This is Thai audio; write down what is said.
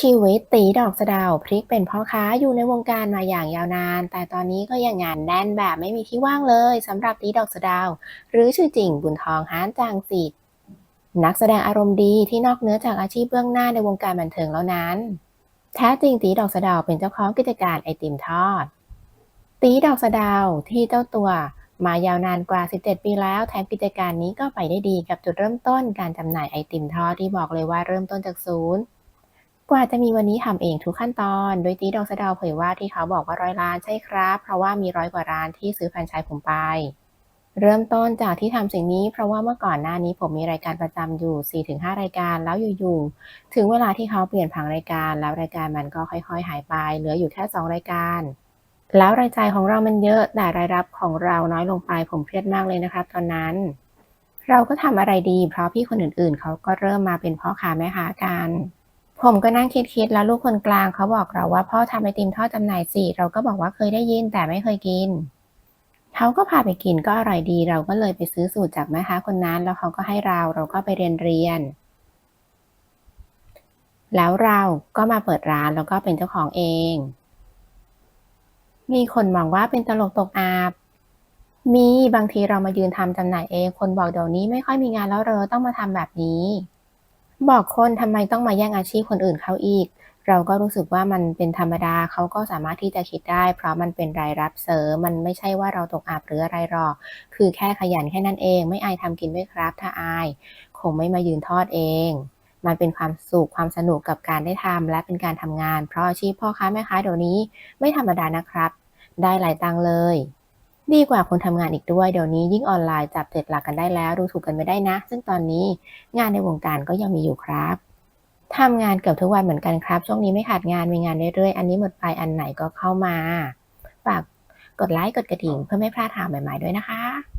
ชีวิตตีดอกสะดาวพลิกเป็นพ่อค้าอยู่ในวงการมาอย่างยาวนาน แต่ตอนนี้ก็ยังงานแน่นแบบไม่มีที่ว่างเลยสำหรับตีดอกสะดาว หรือชื่อจริงบุญทองฮานจางสิทธิ์นักแสดงอารมณ์ดีที่นอกเหนือจากอาชีพเบื้องหน้าในวงการบันเทิงแล้วนั้น แท้จริงตีดอกสะดาวเป็นเจ้าของกิจการไอติมทอด ตีดอกสะดาวที่เจ้าตัวมายาวนานกว่า 17 ปีแล้ว แถมกิจการนี้ก็ไปได้ดีกับจุดเริ่มต้นการจำหน่ายไอติมทอดที่บอกเลยว่าเริ่มต้นจากศูนย์ กว่าจะมีวันนี้ทำเองทุกขั้นตอน โดยตีดอกสะดาวเผยว่าที่เขาบอกว่าร้อยล้านใช่ครับ เพราะว่ามีร้อยกว่าร้านที่ซื้อแฟรนไชส์ผมไป เริ่มต้นจากที่ทำสิ่งนี้ เพราะว่าเมื่อก่อนหน้านี้ผมมีรายการประจำอยู่ 4-5 รายการแล้วอยู่ๆถึงเวลาที่เขาเปลี่ยนผังรายการ แล้วรายการมันก็ค่อยๆ หายไป เหลืออยู่แค่ 2 รายการแล้วรายจ่ายของเรามันเยอะแต่รายรับของเราน้อยลงไปผมเครียดมากเลยนะครับ ตอนนั้น เราก็ทำอะไรดี เพราะพี่คนอื่นๆ เขาก็เริ่มมาเป็นพ่อค้าแม่ค้ากัน ผมก็นั่งคิดๆแล้วลูกคนกลางเขาบอกเราว่าพ่อทำไอติมทอดจำหน่ายสิเราก็บอกว่าเคยได้ยินแต่ไม่เคยกินเขาก็พาไปกินก็อร่อยดี เราก็เลยไปซื้อสูตรจากแม่ค้าคนนั้น แล้วเขาก็ให้เราเราก็ไปเรียนเรียน แล้วเราก็มาเปิดร้านแล้วก็เป็นเจ้าของเอง มีคนมองว่าเป็นตลกตกอาบ มีบางทีเรามายืนทำจำหน่ายเอง คนบอกเดี๋ยวนี้ไม่ค่อยมีงานแล้วเรอต้องมาทำแบบนี้ บอกคนทำไมต้องมาแย่งอาชีพคนอื่นเขาอีก เราก็รู้สึกว่ามันเป็นธรรมดาเขาก็สามารถที่จะคิดได้ เพราะมันเป็นรายรับเสริมมันไม่ใช่ว่าเราตกอับหรืออะไรหรอก คือแค่ขยันแค่นั้นเอง ไม่อายทำกินด้วยครับ ถ้าอาย คงไม่มายืนทอดเอง มันเป็นความสุขความสนุกกับการได้ทำและเป็นการทำงาน เพราะอาชีพพ่อค้าแม่ค้าเดี๋ยวนี้ ไม่ธรรมดานะครับ ได้หลายตังเลย ดีกว่าคนทำงานอีกด้วยเดี๋ยวนี้ยิ่งออนไลน์จับเจ็ดหลักกันได้แล้วดูถูกกันไม่ได้นะ ซึ่งตอนนี้งานในวงการก็ยังมีอยู่ครับทำงานเกือบทุกวันเหมือนกันครับ ช่วงนี้ไม่ขาดงานมีงานเรื่อยๆ อันนี้หมดไปอันไหนก็เข้ามา ฝากกดไลค์กดกระดิ่งเพื่อไม่พลาดข่าวใหม่ๆด้วยนะคะ